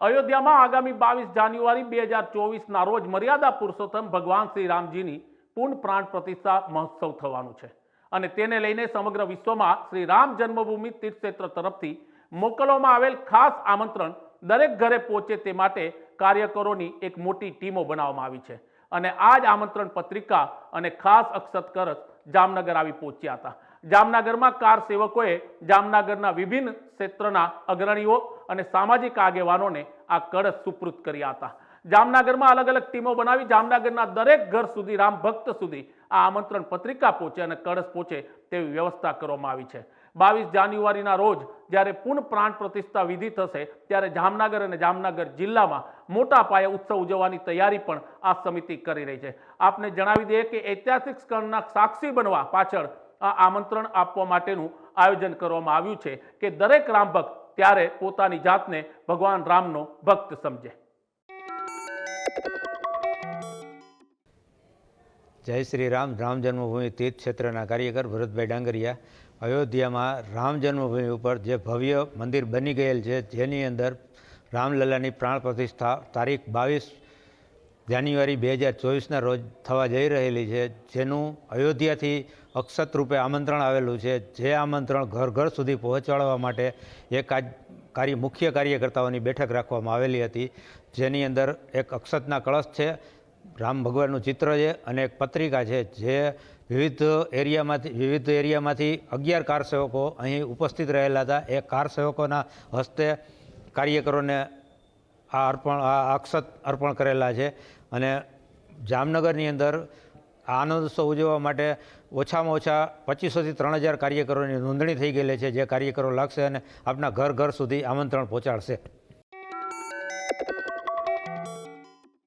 અયોધ્યામાં આગામી બાવીસ જાન્યુઆરી બે હજાર ચોવીસના રોજ મર્યાદા પુરુષોત્તમ ભગવાન શ્રી રામજીની પૂર્ણ પ્રાણ પ્રતિષ્ઠા મહોત્સવ થવાનું છે. અને તેને લઈને સમગ્ર વિશ્વમાં શ્રી રામ જન્મભૂમિ તીર્થક્ષેત્ર તરફથી મોકલવામાં આવેલ ખાસ આમંત્રણ દરેક ઘરે પહોંચે તે માટે કાર્યકરોની એક મોટી ટીમો બનાવવામાં આવી છે. અને આ જ આમંત્રણ પત્રિકા અને ખાસ અક્ષત કરત જામનગર આવી પહોંચ્યા હતા. જામનગરમાં કાર સેવકોએ જામનગરના વિભિન્ન ક્ષેત્રના અગ્રણીઓ અને સામાજિક આગેવાનોને આ કળશ સુપૃત કર્યા હતા. જામનગરમાં અલગ અલગ ટીમો બનાવી જામનગરના દરેક ઘર સુધી, રામ ભક્ત સુધી આ આમંત્રણ પત્રિકા પહોંચે અને કળશ પહોંચે તેવી વ્યવસ્થા કરવામાં આવી છે. બાવીસ જાન્યુઆરીના રોજ જ્યારે પુનઃ પ્રાણ પ્રતિષ્ઠા વિધિ થશે ત્યારે જામનગર અને જામનગર જિલ્લામાં મોટા પાયે ઉત્સવ ઉજવવાની તૈયારી પણ આ સમિતિ કરી રહી છે. આપને જણાવી દઈએ કે ઐતિહાસિક સ્થળના સાક્ષી બનવા પાછળ આમંત્રણ આપવા માટેનું આયોજન કરવામાં આવ્યું છે કે દરેક રામ ભક્ત ત્યારે પોતાની જાતને ભગવાન રામનો ભક્ત સમજે. જય શ્રી રામ. રામ જન્મભૂમિ તીર્થ ક્ષેત્રના કાર્યકર ભરતભાઈ ડાંગરિયા. અયોધ્યામાં રામ જન્મભૂમિ ઉપર જે ભવ્ય મંદિર બની ગયેલ છે, જેની અંદર રામલલ્લાની પ્રાણ પ્રતિષ્ઠા તારીખ બાવીસ જાન્યુઆરી બે હજાર ચોવીસના રોજ થવા જઈ રહેલી છે, જેનું અયોધ્યાથી અક્ષત રૂપે આમંત્રણ આવેલું છે. જે આમંત્રણ ઘર ઘર સુધી પહોંચાડવા માટે એક કાર્ય, મુખ્ય કાર્યકર્તાઓની બેઠક રાખવામાં આવેલી હતી. જેની અંદર એક અક્ષતના કળશ છે, રામ ભગવાનનું ચિત્ર છે અને એક પત્રિકા છે, જે વિવિધ એરિયામાંથી વિવિધ એરિયામાંથી અગિયાર કાર સેવકો અહીં ઉપસ્થિત રહેલા હતા. એ કાર સેવકોના હસ્તે કાર્યકરોને આ અર્પણ, આ અક્ષત અર્પણ કરેલા છે. અને જામનગરની અંદર આનંદ ઉત્સવ ઉજવવા માટે ઓછામાં ઓછા પચીસોથી ત્રણ હજાર કાર્યકરોની નોંધણી થઈ ગયેલી છે. જે કાર્યકરો લાગશે અને આપના ઘર ઘર સુધી આમંત્રણ પહોંચાડશે.